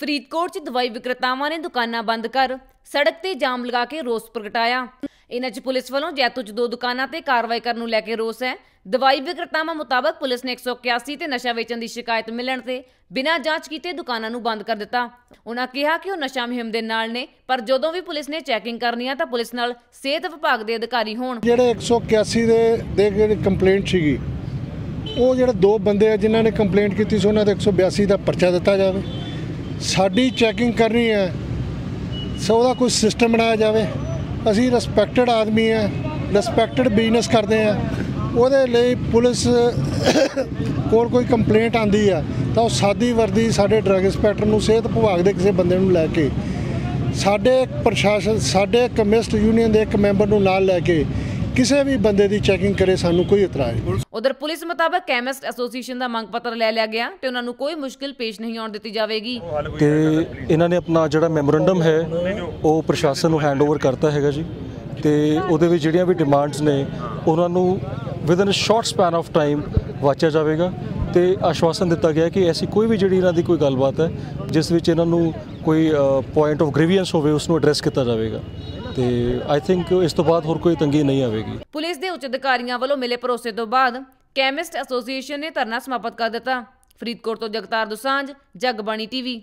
ਫਰੀਦਕੋਟ 'ਚ ਦਵਾਈ ਵਿਕਰੇਤਾਵਾਂ ਨੇ ਦੁਕਾਨਾਂ ਬੰਦ ਕਰ ਸੜਕ ਤੇ ਜਾਮ ਲਗਾ ਕੇ ਰੋਸ ਪ੍ਰਗਟਾਇਆ। ਇਨ੍ਹਾਂ 'ਚ ਪੁਲਿਸ ਵੱਲੋਂ ਜੈਤੋ 'ਚ ਦੋ ਦੁਕਾਨਾਂ ਤੇ ਕਾਰਵਾਈ ਕਰਨ ਨੂੰ ਲੈ ਕੇ ਰੋਸ ਹੈ। ਦਵਾਈ ਵਿਕਰੇਤਾਵਾਂ ਮੁਤਾਬਕ ਪੁਲਿਸ ਨੇ 181 ਤੇ ਨਸ਼ਾ ਵੇਚਣ ਦੀ ਸ਼ਿਕਾਇਤ ਮਿਲਣ ਤੇ ਬਿਨਾਂ ਜਾਂਚ ਕੀਤੇ ਦੁਕਾਨਾਂ ਨੂੰ ਬੰਦ ਕਰ ਦਿੱਤਾ। ਉਹਨਾਂ ਕਿਹਾ ਕਿ ਉਹ ਨਸ਼ਾ ਮੁਹਿੰਮ ਦੇ ਨਾਲ ਨੇ, ਪਰ ਜਦੋਂ ਵੀ ਪੁਲਿਸ ਨੇ ਚੈਕਿੰਗ ਕਰਨੀ ਆ ਤਾਂ ਪੁਲਿਸ ਨਾਲ ਸਿਹਤ ਵਿਭਾਗ ਦੇ ਅਧਿਕਾਰੀ ਹੋਣ। ਜਿਹੜੇ 181 ਦੇ ਦੇ ਜਿਹੜੀ ਕੰਪਲੇਂਟ ਸੀਗੀ, ਉਹ ਜਿਹੜੇ ਦੋ ਬੰਦੇ ਆ ਜਿਨ੍ਹਾਂ ਨੇ ਕੰਪਲੇਂਟ ਕੀਤੀ ਸੀ, ਉਹਨਾਂ ਦੇ 182 ਦਾ ਪਰਚਾ ਦਿੱਤਾ ਜਾਵੇ। ਸਾਡੀ ਚੈਕਿੰਗ ਕਰਨੀ ਹੈ, ਸੋ ਉਹਦਾ ਕੋਈ ਸਿਸਟਮ ਬਣਾਇਆ ਜਾਵੇ। ਅਸੀਂ ਰਿਸਪੈਕਟਡ ਆਦਮੀ ਹੈ ਰਿਸਪੈਕਟਡ ਬਿਜ਼ਨਸ ਕਰਦੇ ਆ ਉਹਦੇ ਲਈ ਪੁਲਿਸ ਕੋਲ ਕੋਈ ਕੰਪਲੇਂਟ ਆਂਦੀ ਆ, ਤਾਂ ਉਹ ਸਾਦੀ ਵਰਦੀ ਸਾਡੇ ਡਰੱਗ ਇੰਸਪੈਕਟਰ ਨੂੰ, ਸਿਹਤ ਵਿਭਾਗ ਦੇ ਕਿਸੇ ਬੰਦੇ ਨੂੰ ਲੈ ਕੇ, ਸਾਡੇ ਪ੍ਰਸ਼ਾਸਨ, ਸਾਡੇ ਕਮਿਸਟ ਯੂਨੀਅਨ ਦੇ ਇੱਕ ਮੈਂਬਰ ਨੂੰ ਨਾਲ ਲੈ ਕੇ ਕਿਸੇ ਵੀ ਬੰਦੇ ਦੀ ਚੈਕਿੰਗ ਕਰੇ ਸਾਨੂੰ ਕੋਈ ਇਤਰਾਜ਼ ਨਹੀਂ। ਉਧਰ ਪੁਲਿਸ ਮੁਤਾਬਕ ਕੈਮਿਸਟ ਐਸੋਸੀਏਸ਼ਨ ਦਾ ਮੰਗ ਪੱਤਰ ਲੈ ਲਿਆ ਗਿਆ ਤੇ ਉਹਨਾਂ ਨੂੰ ਕੋਈ ਮੁਸ਼ਕਿਲ ਪੇਸ਼ ਨਹੀਂ ਆਉਣ ਦਿੱਤੀ ਜਾਵੇਗੀ। ਤੇ ਇਹਨਾਂ ਨੇ ਆਪਣਾ ਜਿਹੜਾ ਮੈਮੋਰੰਡਮ ਹੈ ਉਹ ਪ੍ਰਸ਼ਾਸਨ ਨੂੰ ਹੈਂਡਓਵਰ ਕਰਤਾ ਹੈਗਾ ਜੀ। ਤੇ ਉਹਦੇ ਵਿੱਚ ਜਿਹੜੀਆਂ ਵੀ ਡਿਮਾਂਡਸ ਨੇ ਉਹਨਾਂ ਨੂੰ within a short span of time ਵਾਚਿਆ ਜਾਵੇਗਾ। ਤੇ ਆਸ਼ਵਾਸਨ ਦਿੱਤਾ ਗਿਆ ਕਿ ਐਸੀ ਕੋਈ ਵੀ ਜਿਹੜੀ ਇਹਨਾਂ ਦੀ ਕੋਈ ਗੱਲਬਾਤ ਹੈ ਜਿਸ ਵਿੱਚ ਇਹਨਾਂ ਨੂੰ ਕੋਈ ਪੁਆਇੰਟ ਆਫ ਗ੍ਰੀਵੀਅੰਸ ਹੋਵੇ ਉਸ ਨੂੰ ਐਡਰੈਸ ਕੀਤਾ ਜਾਵੇਗਾ। ਤੇ ਆਈ ਥਿੰਕ ਇਸ ਤੋਂ ਬਾਅਦ ਹੋਰ ਕੋਈ ਤੰਗੀ ਨਹੀਂ ਆਵੇਗੀ। ਪੁਲਿਸ ਦੇ ਉੱਚ ਅਧਿਕਾਰੀਆਂ ਵੱਲੋਂ ਮਿਲੇ ਭਰੋਸੇ ਤੋਂ ਬਾਅਦ ਕੈਮਿਸਟ ਐਸੋਸੀਏਸ਼ਨ ਨੇ ਧਰਨਾ ਸਮਾਪਤ ਕਰ ਦਿੱਤਾ। ਫਰੀਦਕੋਟ ਤੋਂ ਜਗਤਾਰ ਦੁਸਾਂਝ, ਜਗਬਾਣੀ ਟੀਵੀ।